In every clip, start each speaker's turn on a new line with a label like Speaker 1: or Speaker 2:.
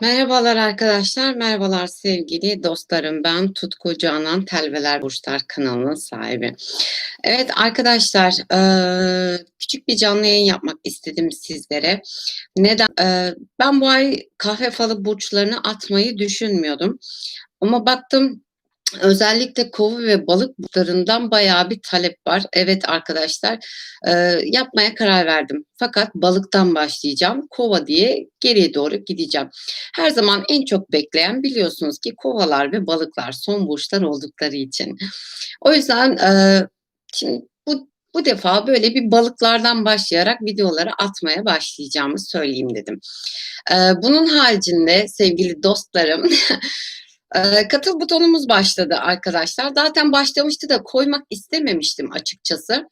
Speaker 1: Merhabalar arkadaşlar, merhabalar sevgili dostlarım. Ben Tutku Canan Telveler Burçlar kanalının sahibi. Evet arkadaşlar, eee, küçük bir canlı yayın yapmak istedim sizlere. Neden? Eee, ben bu ay kahve falı burçlarını atmayı düşünmüyordum. Ama baktım özellikle kova ve balık burçlarından bayağı bir talep var. Evet arkadaşlar, eee, yapmaya karar verdim. Fakat balıktan başlayacağım. Kova diye geriye doğru gideceğim. Her zaman en çok bekleyen biliyorsunuz ki kovalar ve balıklar son burçlar oldukları için. O yüzden eee, şimdi bu bu defa böyle bir balıklardan başlayarak videoları atmaya başlayacağımı söyleyeyim dedim. Eee, bunun haricinde sevgili dostlarım Eee, katıl butonumuz başladı arkadaşlar. Zaten başlamıştı da koymak istememiştim açıkçası.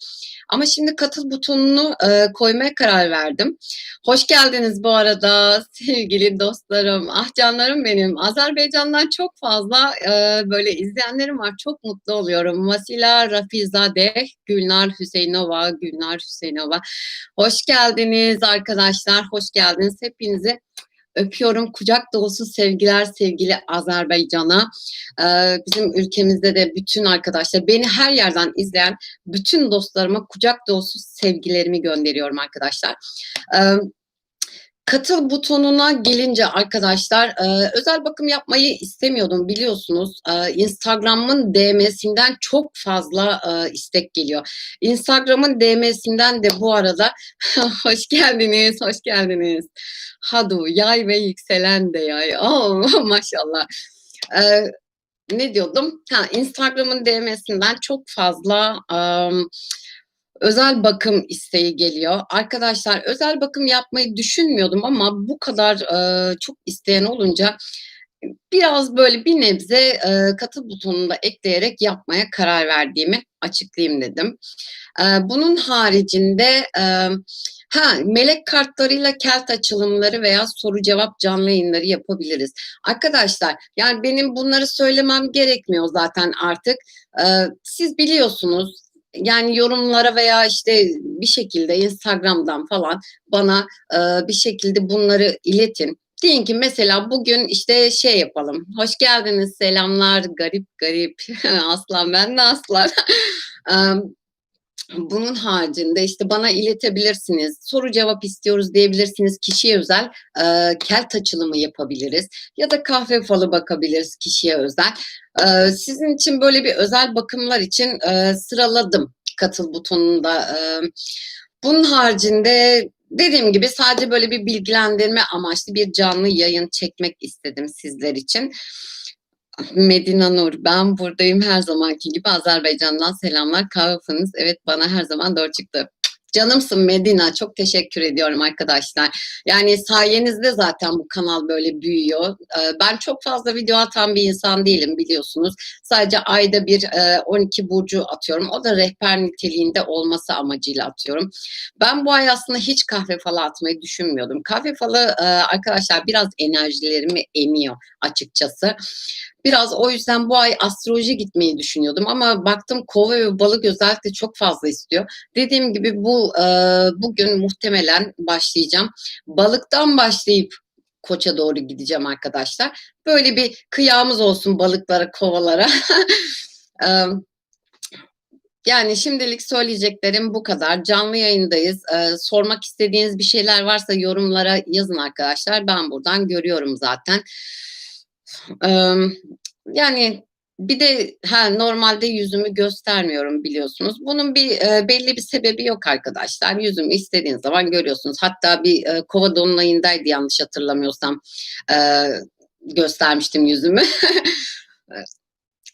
Speaker 1: Ama şimdi katıl butonunu eee, koymaya karar verdim. Hoş geldiniz bu arada sevgili dostlarım. Ah canlarım benim. Azerbaycan'dan çok fazla eee, böyle izleyenlerim var. Çok mutlu oluyorum. Vasila Rafizade, Gülnar Hüseyinova, Gülnar Hüseyinova. Hoş geldiniz arkadaşlar. Hoş geldiniz. Hepinizi Öpüyorum. Kucak dolusu sevgiler sevgili Azerbaycan'a. Ee, bizim ülkemizde de bütün arkadaşlar, beni her yerden izleyen bütün dostlarıma kucak dolusu sevgilerimi gönderiyorum arkadaşlar. Ee, Katıl butonuna gelince arkadaşlar e, özel bakım yapmayı istemiyordum biliyorsunuz. E, Instagram'ın DM'sinden çok fazla e, istek geliyor. Instagram'ın DM'sinden de bu arada hoş geldiniz, hoş geldiniz. Hadu, yay ve yükselen de yay. Oh, maşallah. E, ne diyordum? Ha, Instagram'ın DM'sinden çok fazla um, özel bakım isteği geliyor. Arkadaşlar özel bakım yapmayı düşünmüyordum ama bu kadar e, çok isteyen olunca biraz böyle bir nebze e, katı butonunu da ekleyerek yapmaya karar verdiğimi açıklayayım dedim. E, bunun haricinde e, ha melek kartlarıyla kelt açılımları veya soru cevap canlı yayınları yapabiliriz. Arkadaşlar yani benim bunları söylemem gerekmiyor zaten artık. E, siz biliyorsunuz yani yorumlara veya işte bir şekilde Instagram'dan falan bana e, bir şekilde bunları iletin. Deyin ki mesela bugün işte şey yapalım. Hoş geldiniz, selamlar, garip garip. aslan ben de aslan. Bunun haricinde işte bana iletebilirsiniz. Soru cevap istiyoruz diyebilirsiniz. Kişiye özel e, kelt açılımı yapabiliriz. Ya da kahve falı bakabiliriz kişiye özel. E, sizin için böyle bir özel bakımlar için e, sıraladım katıl butonunda. E, bunun haricinde dediğim gibi sadece böyle bir bilgilendirme amaçlı bir canlı yayın çekmek istedim sizler için. Medina Nur, ben buradayım her zamanki gibi Azerbaycan'dan selamlar. Kahveniz evet bana her zaman doğru çıktı. Canımsın Medina. Çok teşekkür ediyorum arkadaşlar. Yani sayenizde zaten bu kanal böyle büyüyor. Ee, ben çok fazla video atan bir insan değilim biliyorsunuz. Sadece ayda bir 12 e, burcu atıyorum. O da rehber niteliğinde olması amacıyla atıyorum. Ben bu ay aslında hiç kahve falı atmayı düşünmüyordum. Kahve falı e, arkadaşlar biraz enerjilerimi emiyor açıkçası. Biraz o yüzden bu ay astroloji gitmeyi düşünüyordum ama baktım kova ve balık özellikle çok fazla istiyor. Dediğim gibi bu e, bugün muhtemelen başlayacağım. Balıktan başlayıp koça doğru gideceğim arkadaşlar. Böyle bir kıyamız olsun balıklara, kovalara. Yani şimdilik söyleyeceklerim bu kadar. Canlı yayındayız. Ee, sormak istediğiniz bir şeyler varsa yorumlara yazın arkadaşlar. Ben buradan görüyorum zaten. Yani bir de ha, normalde yüzümü göstermiyorum biliyorsunuz. Bunun bir e, belli bir sebebi yok arkadaşlar. Yüzümü istediğiniz zaman görüyorsunuz. Hatta bir e, kova dolunayındaydı yanlış hatırlamıyorsam e, göstermiştim yüzümü.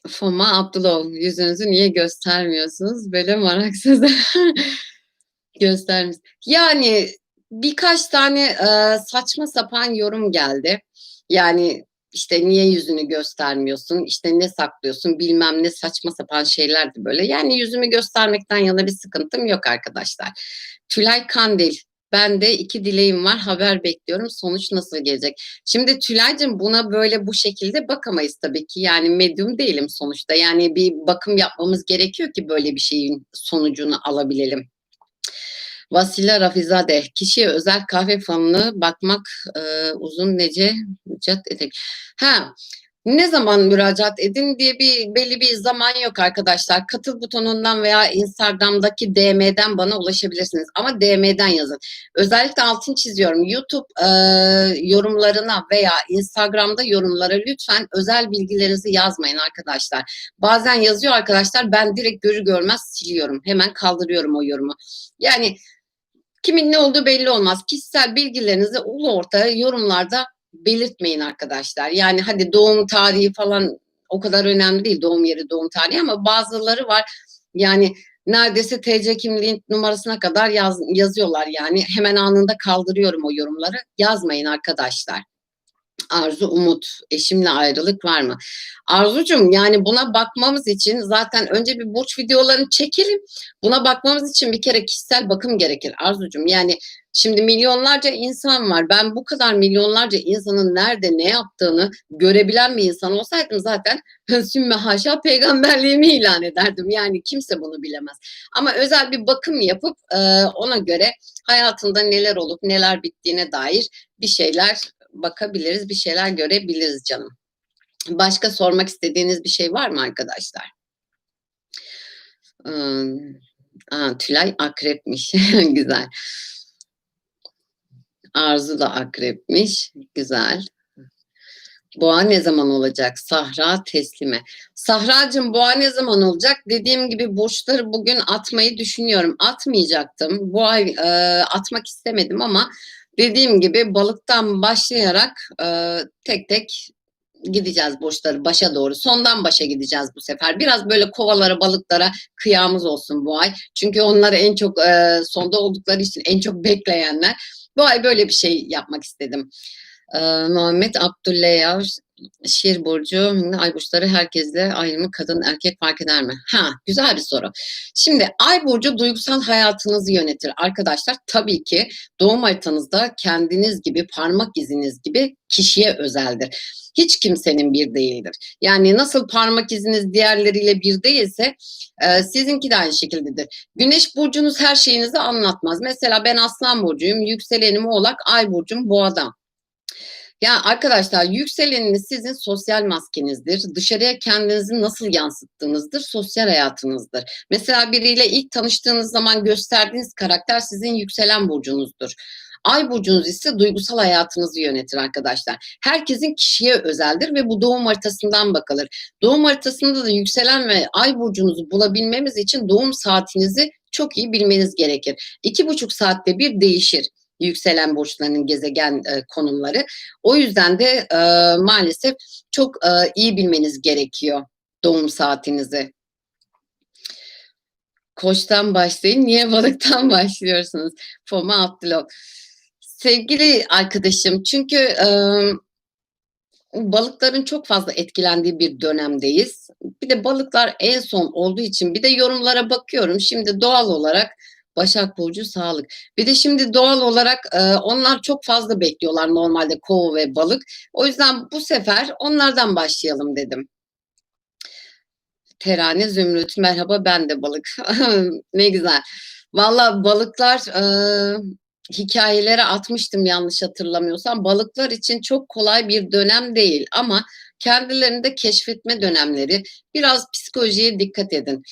Speaker 1: Foma Abdullah yüzünüzü niye göstermiyorsunuz? Böyle maraksız göstermiş. Yani birkaç tane e, saçma sapan yorum geldi. Yani işte niye yüzünü göstermiyorsun, işte ne saklıyorsun bilmem ne saçma sapan şeylerdi böyle. Yani yüzümü göstermekten yana bir sıkıntım yok arkadaşlar. Tülay Kandil, ben de iki dileğim var haber bekliyorum sonuç nasıl gelecek. Şimdi Tülay'cığım buna böyle bu şekilde bakamayız tabii ki yani medyum değilim sonuçta yani bir bakım yapmamız gerekiyor ki böyle bir şeyin sonucunu alabilelim. Vasile Rafizade. Kişiye özel kahve falını bakmak e, uzun nece müracaat edek. Ha, ne zaman müracaat edin diye bir belli bir zaman yok arkadaşlar. Katıl butonundan veya Instagram'daki DM'den bana ulaşabilirsiniz. Ama DM'den yazın. Özellikle altın çiziyorum. YouTube e, yorumlarına veya Instagram'da yorumlara lütfen özel bilgilerinizi yazmayın arkadaşlar. Bazen yazıyor arkadaşlar ben direkt görür görmez siliyorum. Hemen kaldırıyorum o yorumu. Yani kimin ne olduğu belli olmaz. Kişisel bilgilerinizi ulu orta yorumlarda belirtmeyin arkadaşlar. Yani hadi doğum tarihi falan o kadar önemli değil doğum yeri doğum tarihi ama bazıları var yani neredeyse TC kimliğin numarasına kadar yaz, yazıyorlar yani hemen anında kaldırıyorum o yorumları yazmayın arkadaşlar. Arzu Umut, eşimle ayrılık var mı? Arzucum yani buna bakmamız için zaten önce bir burç videolarını çekelim. Buna bakmamız için bir kere kişisel bakım gerekir Arzucum. Yani şimdi milyonlarca insan var. Ben bu kadar milyonlarca insanın nerede ne yaptığını görebilen bir insan olsaydım zaten sümme haşa peygamberliğimi ilan ederdim. Yani kimse bunu bilemez. Ama özel bir bakım yapıp ona göre hayatında neler olup neler bittiğine dair bir şeyler bakabiliriz, bir şeyler görebiliriz canım. Başka sormak istediğiniz bir şey var mı arkadaşlar? Aa, Tülay akrepmiş. Güzel. Arzu da akrepmiş. Güzel. Boğa ne zaman olacak? Sahra teslime. Sahracığım boğa ne zaman olacak? Dediğim gibi burçları bugün atmayı düşünüyorum. Atmayacaktım. Bu ay e, atmak istemedim ama Dediğim gibi balıktan başlayarak e, tek tek gideceğiz burçları başa doğru. Sondan başa gideceğiz bu sefer. Biraz böyle kovalara, balıklara kıyamız olsun bu ay. Çünkü onları en çok e, sonda oldukları için en çok bekleyenler. Bu ay böyle bir şey yapmak istedim. E, Muhammed Abdülleya Şir burcu ay burçları herkesle aynı mı kadın erkek fark eder mi? Ha güzel bir soru. Şimdi ay burcu duygusal hayatınızı yönetir arkadaşlar. Tabii ki doğum haritanızda kendiniz gibi parmak iziniz gibi kişiye özeldir. Hiç kimsenin bir değildir. Yani nasıl parmak iziniz diğerleriyle bir değilse e, sizinki de aynı şekildedir. Güneş burcunuz her şeyinizi anlatmaz. Mesela ben aslan burcuyum, yükselenim oğlak, ay burcum boğada. Ya arkadaşlar yükseleniniz sizin sosyal maskenizdir. Dışarıya kendinizi nasıl yansıttığınızdır, sosyal hayatınızdır. Mesela biriyle ilk tanıştığınız zaman gösterdiğiniz karakter sizin yükselen burcunuzdur. Ay burcunuz ise duygusal hayatınızı yönetir arkadaşlar. Herkesin kişiye özeldir ve bu doğum haritasından bakılır. Doğum haritasında da yükselen ve ay burcunuzu bulabilmemiz için doğum saatinizi çok iyi bilmeniz gerekir. İki buçuk saatte bir değişir yükselen burçlarının gezegen e, konumları. O yüzden de e, maalesef çok e, iyi bilmeniz gerekiyor doğum saatinizi. Koçtan başlayın. Niye balıktan başlıyorsunuz? Foma Abdülok. Sevgili arkadaşım çünkü e, balıkların çok fazla etkilendiği bir dönemdeyiz. Bir de balıklar en son olduğu için bir de yorumlara bakıyorum. Şimdi doğal olarak Başak Burcu sağlık. Bir de şimdi doğal olarak e, onlar çok fazla bekliyorlar normalde kova ve balık. O yüzden bu sefer onlardan başlayalım dedim. Terane Zümrüt merhaba ben de balık. ne güzel. Valla balıklar e, hikayelere atmıştım yanlış hatırlamıyorsam. Balıklar için çok kolay bir dönem değil ama kendilerini de keşfetme dönemleri. Biraz psikolojiye dikkat edin.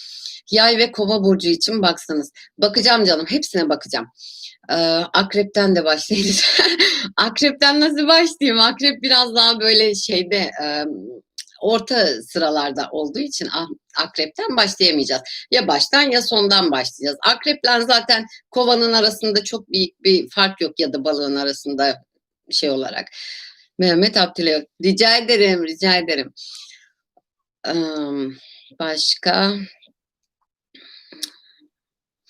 Speaker 1: Yay ve kova burcu için baksanız. Bakacağım canım hepsine bakacağım. Ee, akrepten de başlayayım. Akrepten nasıl başlayayım? Akrep biraz daha böyle şeyde e, orta sıralarda olduğu için ah, akrepten başlayamayacağız. Ya baştan ya sondan başlayacağız. Akrepler zaten kovanın arasında çok büyük bir fark yok ya da balığın arasında şey olarak. Mehmet Abdülay. Rica ederim, rica ederim. Ee, başka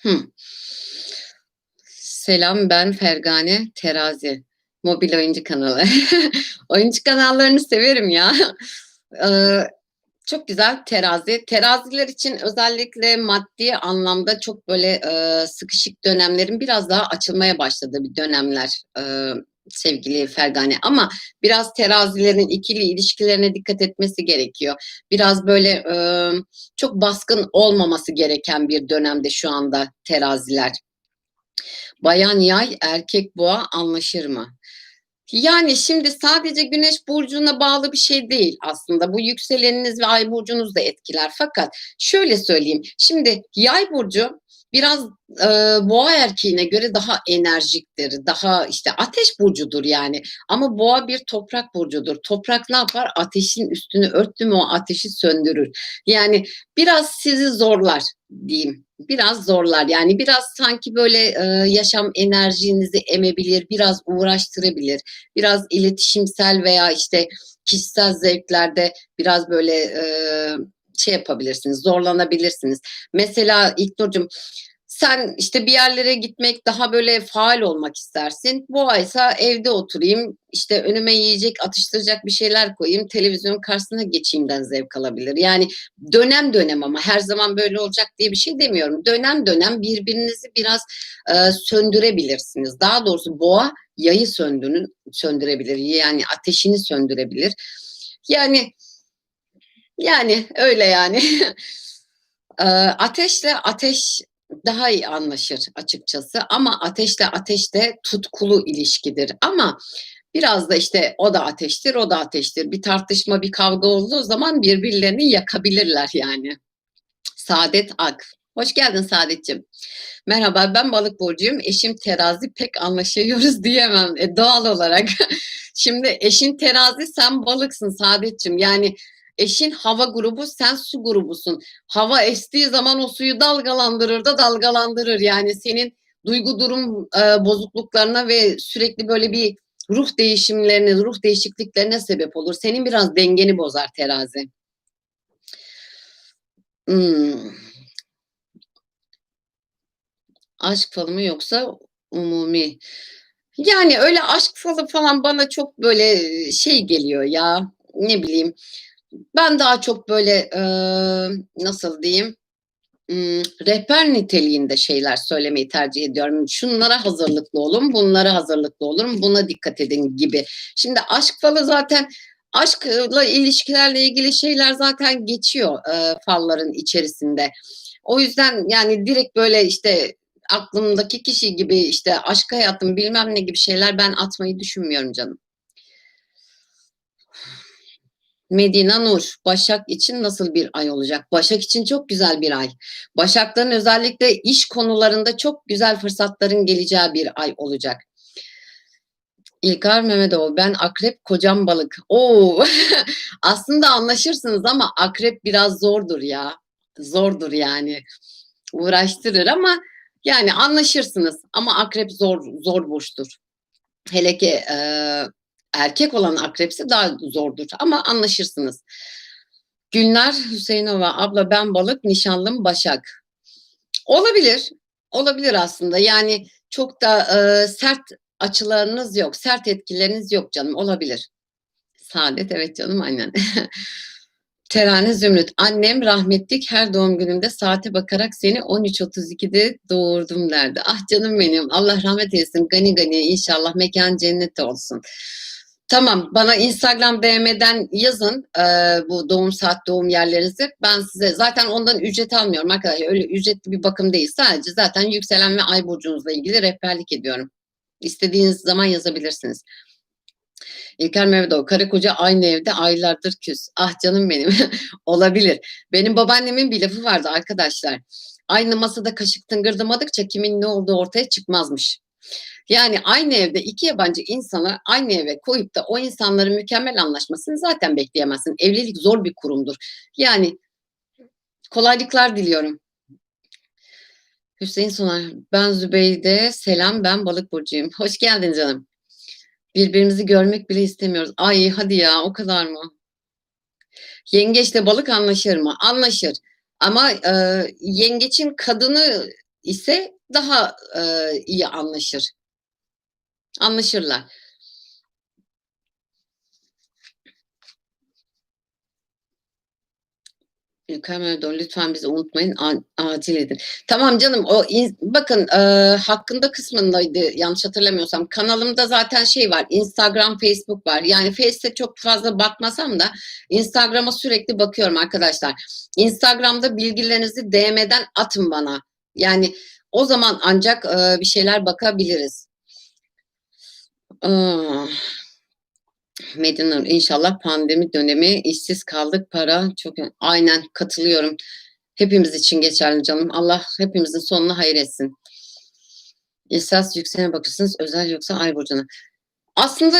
Speaker 1: Hı. Selam ben Fergane Terazi. Mobil oyuncu kanalı. oyuncu kanallarını severim ya. Ee, çok güzel terazi. Teraziler için özellikle maddi anlamda çok böyle e, sıkışık dönemlerin biraz daha açılmaya başladığı bir dönemler e, sevgili Fergane. Ama biraz terazilerin ikili ilişkilerine dikkat etmesi gerekiyor. Biraz böyle e, çok baskın olmaması gereken bir dönemde şu anda teraziler. Bayan yay, erkek boğa anlaşır mı? Yani şimdi sadece güneş burcuna bağlı bir şey değil aslında. Bu yükseleniniz ve ay burcunuz da etkiler. Fakat şöyle söyleyeyim. Şimdi yay burcu biraz e, boğa erkeğine göre daha enerjiktir. Daha işte ateş burcudur yani. Ama boğa bir toprak burcudur. Toprak ne yapar? Ateşin üstünü örttü mü o ateşi söndürür. Yani biraz sizi zorlar diyeyim. Biraz zorlar. Yani biraz sanki böyle e, yaşam enerjinizi emebilir, biraz uğraştırabilir. Biraz iletişimsel veya işte kişisel zevklerde biraz böyle e, şey yapabilirsiniz, zorlanabilirsiniz. Mesela İlknur'cum sen işte bir yerlere gitmek daha böyle faal olmak istersin. Bu aysa evde oturayım işte önüme yiyecek atıştıracak bir şeyler koyayım televizyon karşısına geçeyimden zevk alabilir. Yani dönem dönem ama her zaman böyle olacak diye bir şey demiyorum. Dönem dönem birbirinizi biraz e, söndürebilirsiniz. Daha doğrusu boğa yayı söndürün, söndürebilir. Yani ateşini söndürebilir. Yani yani öyle yani. e, ateşle ateş daha iyi anlaşır açıkçası ama ateşle ateş de tutkulu ilişkidir ama biraz da işte o da ateştir o da ateştir bir tartışma bir kavga olduğu zaman birbirlerini yakabilirler yani. Saadet Ak. Hoş geldin Saadetciğim. Merhaba ben balık burcuyum. Eşim terazi pek anlaşıyoruz diyemem e, doğal olarak. Şimdi eşin terazi sen balıksın Saadetciğim. Yani Eşin hava grubu, sen su grubusun. Hava estiği zaman o suyu dalgalandırır da dalgalandırır. Yani senin duygu durum e, bozukluklarına ve sürekli böyle bir ruh değişimlerine, ruh değişikliklerine sebep olur. Senin biraz dengeni bozar terazi. Hmm. Aşk falı mı yoksa umumi? Yani öyle aşk falı falan bana çok böyle şey geliyor ya. Ne bileyim ben daha çok böyle e, nasıl diyeyim rehber niteliğinde şeyler söylemeyi tercih ediyorum. Şunlara hazırlıklı olun, bunlara hazırlıklı olun, buna dikkat edin gibi. Şimdi aşk falı zaten aşkla ilişkilerle ilgili şeyler zaten geçiyor e, falların içerisinde. O yüzden yani direkt böyle işte aklımdaki kişi gibi işte aşk hayatım bilmem ne gibi şeyler ben atmayı düşünmüyorum canım. Medina Nur, Başak için nasıl bir ay olacak? Başak için çok güzel bir ay. Başakların özellikle iş konularında çok güzel fırsatların geleceği bir ay olacak. İlkar Mehmetoğlu, ben akrep, kocam balık. Oo, aslında anlaşırsınız ama akrep biraz zordur ya. Zordur yani. Uğraştırır ama yani anlaşırsınız ama akrep zor zor burçtur. Hele ki e, erkek olan akrepsi daha zordur ama anlaşırsınız. Günler Hüseyinova abla ben balık nişanlım Başak. Olabilir. Olabilir aslında. Yani çok da e, sert açılarınız yok. Sert etkileriniz yok canım. Olabilir. Saadet evet canım aynen. Terane Zümrüt. Annem rahmetlik her doğum günümde saate bakarak seni 13.32'de doğurdum derdi. Ah canım benim. Allah rahmet eylesin. Gani gani inşallah mekan cennet olsun. Tamam bana Instagram DM'den yazın e, bu doğum saat doğum yerlerinizi. Ben size zaten ondan ücret almıyorum arkadaşlar. Öyle ücretli bir bakım değil. Sadece zaten yükselen ve ay burcunuzla ilgili rehberlik ediyorum. İstediğiniz zaman yazabilirsiniz. İlker Mehmetoğlu, karı koca aynı evde aylardır küs. Ah canım benim. Olabilir. Benim babaannemin bir lafı vardı arkadaşlar. Aynı masada kaşık tıngırdamadıkça kimin ne olduğu ortaya çıkmazmış. Yani aynı evde iki yabancı insanı aynı eve koyup da o insanların mükemmel anlaşmasını zaten bekleyemezsin. Evlilik zor bir kurumdur. Yani kolaylıklar diliyorum. Hüseyin Soner, ben Zübeyde, selam ben balık burcuyum. Hoş geldin canım. Birbirimizi görmek bile istemiyoruz. Ay hadi ya o kadar mı? Yengeçle balık anlaşır mı? Anlaşır. Ama e, yengeçin kadını ise daha e, iyi anlaşır. Anlaşırlar. İlkay Erdoğan lütfen bizi unutmayın acil edin. Tamam canım o bakın e, hakkında kısmındaydı yanlış hatırlamıyorsam. Kanalımda zaten şey var Instagram Facebook var. Yani Face'te çok fazla bakmasam da Instagram'a sürekli bakıyorum arkadaşlar. Instagram'da bilgilerinizi DM'den atın bana. Yani O zaman ancak e, bir şeyler bakabiliriz. Aa, Medinur inşallah pandemi dönemi işsiz kaldık para çok aynen katılıyorum. Hepimiz için geçerli canım. Allah hepimizin sonunu hayır etsin. İhsas yükselene bakırsınız özel yoksa ay burcuna. Aslında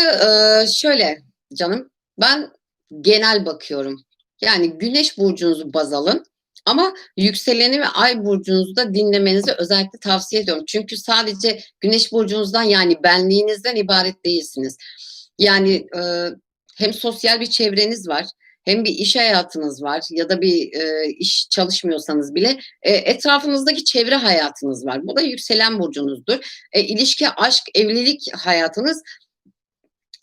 Speaker 1: e, şöyle canım ben genel bakıyorum. Yani güneş burcunuzu baz alın. Ama yükseleni ve ay burcunuzu da dinlemenizi özellikle tavsiye ediyorum. Çünkü sadece güneş burcunuzdan yani benliğinizden ibaret değilsiniz. Yani e, hem sosyal bir çevreniz var, hem bir iş hayatınız var ya da bir e, iş çalışmıyorsanız bile e, etrafınızdaki çevre hayatınız var. Bu da yükselen burcunuzdur. E, ilişki, aşk, evlilik hayatınız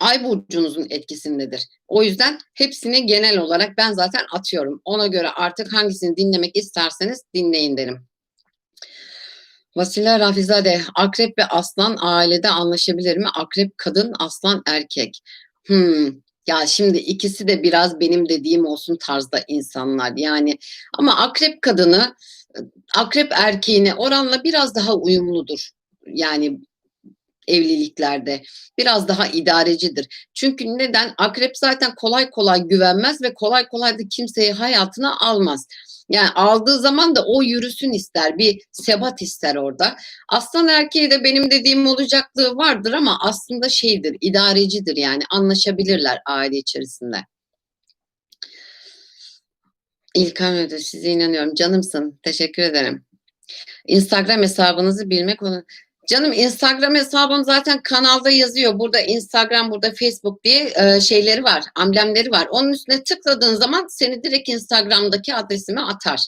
Speaker 1: ay burcunuzun etkisindedir. O yüzden hepsini genel olarak ben zaten atıyorum. Ona göre artık hangisini dinlemek isterseniz dinleyin derim. Vasile Rafizade, akrep ve aslan ailede anlaşabilir mi? Akrep kadın, aslan erkek. Hmm, ya şimdi ikisi de biraz benim dediğim olsun tarzda insanlar. Yani ama akrep kadını, akrep erkeğine oranla biraz daha uyumludur. Yani evliliklerde biraz daha idarecidir. Çünkü neden? Akrep zaten kolay kolay güvenmez ve kolay kolay da kimseyi hayatına almaz. Yani aldığı zaman da o yürüsün ister, bir sebat ister orada. Aslan erkeği de benim dediğim olacaklığı vardır ama aslında şeydir, idarecidir yani anlaşabilirler aile içerisinde. İlkan Ödü size inanıyorum. Canımsın. Teşekkür ederim. Instagram hesabınızı bilmek. Canım Instagram hesabım zaten kanalda yazıyor. Burada Instagram, burada Facebook diye e, şeyleri var, amblemleri var. Onun üstüne tıkladığın zaman seni direkt Instagram'daki adresime atar.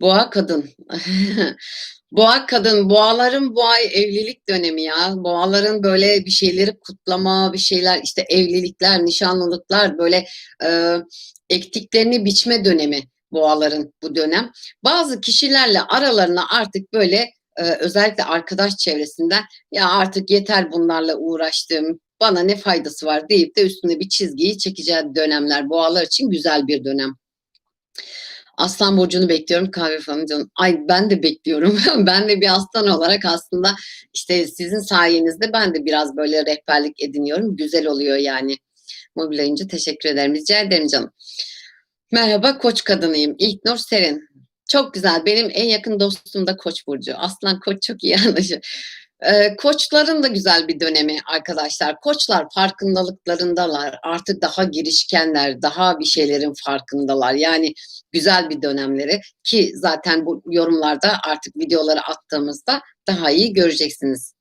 Speaker 1: Boğa kadın. Boğa kadın, boğaların bu ay evlilik dönemi ya. Boğaların böyle bir şeyleri kutlama, bir şeyler işte evlilikler, nişanlılıklar böyle e, ektiklerini biçme dönemi boğaların bu dönem. Bazı kişilerle aralarına artık böyle e, özellikle arkadaş çevresinden ya artık yeter bunlarla uğraştığım bana ne faydası var deyip de üstüne bir çizgiyi çekeceği dönemler boğalar için güzel bir dönem. Aslan burcunu bekliyorum kahve falan canım. Ay ben de bekliyorum. ben de bir aslan olarak aslında işte sizin sayenizde ben de biraz böyle rehberlik ediniyorum. Güzel oluyor yani. Mobilyayınca teşekkür ederim. Rica ederim canım. Merhaba koç kadınıyım. İlknur Serin. Çok güzel. Benim en yakın dostum da Koç burcu. Aslan Koç çok iyi anlaşır. Ee, koçların da güzel bir dönemi arkadaşlar. Koçlar farkındalıklarındalar. Artık daha girişkenler, daha bir şeylerin farkındalar. Yani güzel bir dönemleri ki zaten bu yorumlarda artık videoları attığımızda daha iyi göreceksiniz.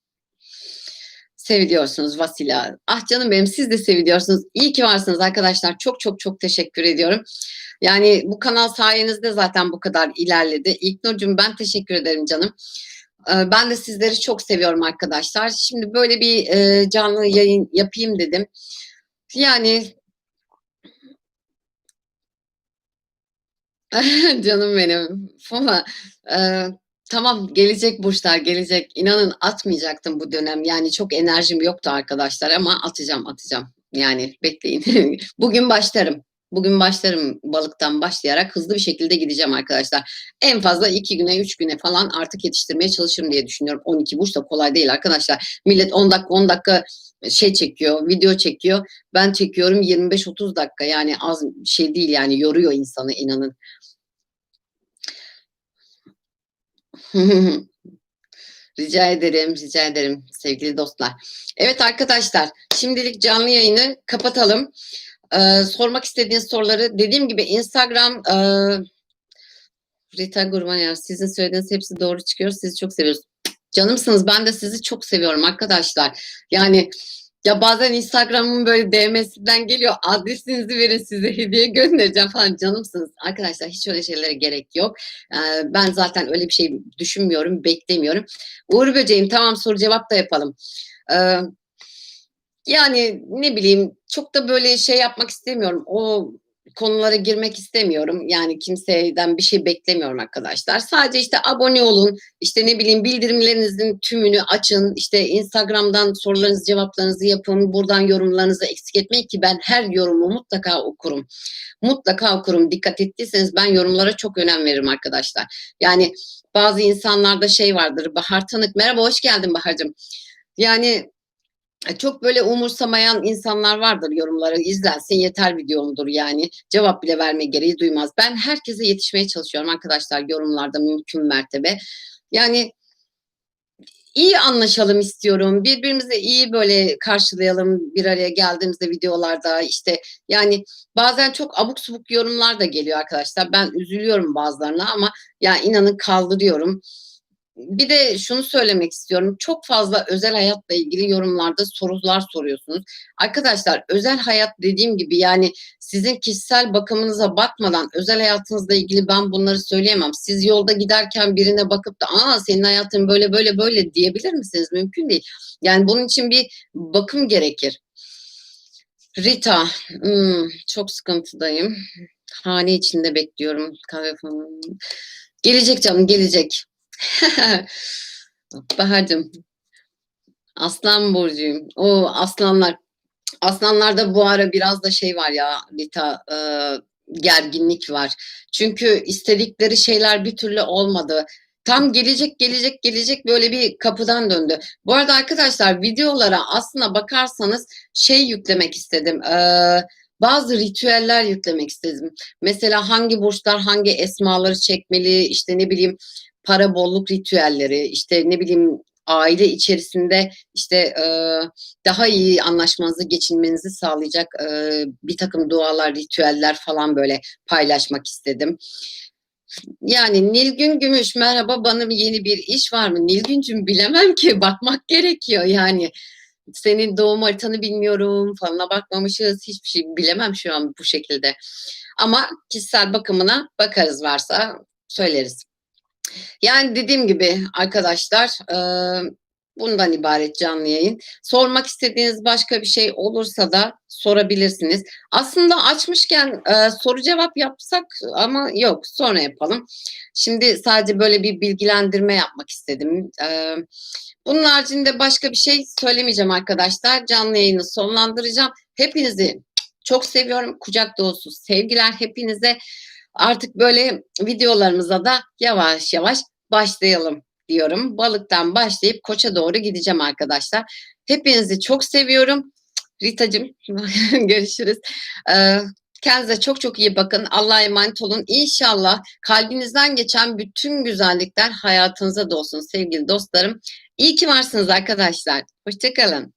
Speaker 1: Seviliyorsunuz Vasila. Ah canım benim siz de seviliyorsunuz. İyi ki varsınız arkadaşlar. Çok çok çok teşekkür ediyorum. Yani bu kanal sayenizde zaten bu kadar ilerledi. İlknur'cum ben teşekkür ederim canım. Ee, ben de sizleri çok seviyorum arkadaşlar. Şimdi böyle bir e, canlı yayın yapayım dedim. Yani canım benim. Ee, tamam gelecek burçlar gelecek. İnanın atmayacaktım bu dönem. Yani çok enerjim yoktu arkadaşlar ama atacağım atacağım. Yani bekleyin. Bugün başlarım. Bugün başlarım balıktan başlayarak hızlı bir şekilde gideceğim arkadaşlar. En fazla iki güne, üç güne falan artık yetiştirmeye çalışırım diye düşünüyorum. 12 burç da kolay değil arkadaşlar. Millet 10 dakika 10 dakika şey çekiyor, video çekiyor. Ben çekiyorum 25-30 dakika. Yani az şey değil yani yoruyor insanı inanın. rica ederim, rica ederim sevgili dostlar. Evet arkadaşlar, şimdilik canlı yayını kapatalım. Ee, sormak istediğiniz soruları dediğim gibi Instagram e, Rita Gurman ya sizin söylediğiniz hepsi doğru çıkıyor. Sizi çok seviyoruz. Canımsınız. Ben de sizi çok seviyorum arkadaşlar. Yani ya bazen Instagram'ın böyle DM'sinden geliyor. Adresinizi verin size hediye göndereceğim falan. Canımsınız. Arkadaşlar hiç öyle şeylere gerek yok. Ee, ben zaten öyle bir şey düşünmüyorum, beklemiyorum. Uğur Böceğim tamam soru cevap da yapalım. Ee, yani ne bileyim çok da böyle şey yapmak istemiyorum. O konulara girmek istemiyorum. Yani kimseden bir şey beklemiyorum arkadaşlar. Sadece işte abone olun. İşte ne bileyim bildirimlerinizin tümünü açın. İşte Instagram'dan sorularınızı cevaplarınızı yapın. Buradan yorumlarınızı eksik etmeyin ki ben her yorumu mutlaka okurum. Mutlaka okurum. Dikkat ettiyseniz ben yorumlara çok önem veririm arkadaşlar. Yani bazı insanlarda şey vardır. Bahar Tanık. Merhaba hoş geldin Bahar'cığım. Yani çok böyle umursamayan insanlar vardır yorumları izlensin yeter videomdur yani cevap bile verme gereği duymaz. Ben herkese yetişmeye çalışıyorum arkadaşlar yorumlarda mümkün mertebe. Yani iyi anlaşalım istiyorum. Birbirimizi iyi böyle karşılayalım bir araya geldiğimizde videolarda işte yani bazen çok abuk subuk yorumlar da geliyor arkadaşlar. Ben üzülüyorum bazılarına ama ya inanın kaldırıyorum bir de şunu söylemek istiyorum. Çok fazla özel hayatla ilgili yorumlarda sorular soruyorsunuz. Arkadaşlar özel hayat dediğim gibi yani sizin kişisel bakımınıza bakmadan özel hayatınızla ilgili ben bunları söyleyemem. Siz yolda giderken birine bakıp da aa senin hayatın böyle böyle böyle diyebilir misiniz? Mümkün değil. Yani bunun için bir bakım gerekir. Rita, hmm, çok sıkıntıdayım. Hane içinde bekliyorum kahve falan. Gelecek canım, gelecek. Bahar'cığım. Aslan burcuyum. O aslanlar. Aslanlarda bu ara biraz da şey var ya Lita e, gerginlik var. Çünkü istedikleri şeyler bir türlü olmadı. Tam gelecek gelecek gelecek böyle bir kapıdan döndü. Bu arada arkadaşlar videolara aslına bakarsanız şey yüklemek istedim. Eee bazı ritüeller yüklemek istedim. Mesela hangi burçlar hangi esmaları çekmeli, işte ne bileyim para bolluk ritüelleri, işte ne bileyim aile içerisinde işte e, daha iyi anlaşmanızı geçinmenizi sağlayacak e, bir takım dualar, ritüeller falan böyle paylaşmak istedim. Yani Nilgün Gümüş merhaba bana yeni bir iş var mı? Nilgüncüm bilemem ki bakmak gerekiyor yani. Senin doğum haritanı bilmiyorum falına bakmamışız hiçbir şey bilemem şu an bu şekilde. Ama kişisel bakımına bakarız varsa söyleriz. Yani dediğim gibi arkadaşlar e, bundan ibaret canlı yayın. Sormak istediğiniz başka bir şey olursa da sorabilirsiniz. Aslında açmışken e, soru cevap yapsak ama yok sonra yapalım. Şimdi sadece böyle bir bilgilendirme yapmak istedim. E, bunun haricinde başka bir şey söylemeyeceğim arkadaşlar. Canlı yayını sonlandıracağım. Hepinizi çok seviyorum. Kucak dolusu sevgiler hepinize. Artık böyle videolarımıza da yavaş yavaş başlayalım diyorum. Balıktan başlayıp koça doğru gideceğim arkadaşlar. Hepinizi çok seviyorum. Ritacığım görüşürüz. Ee, kendinize çok çok iyi bakın. Allah'a emanet olun. İnşallah kalbinizden geçen bütün güzellikler hayatınıza dolsun sevgili dostlarım. İyi ki varsınız arkadaşlar. Hoşçakalın.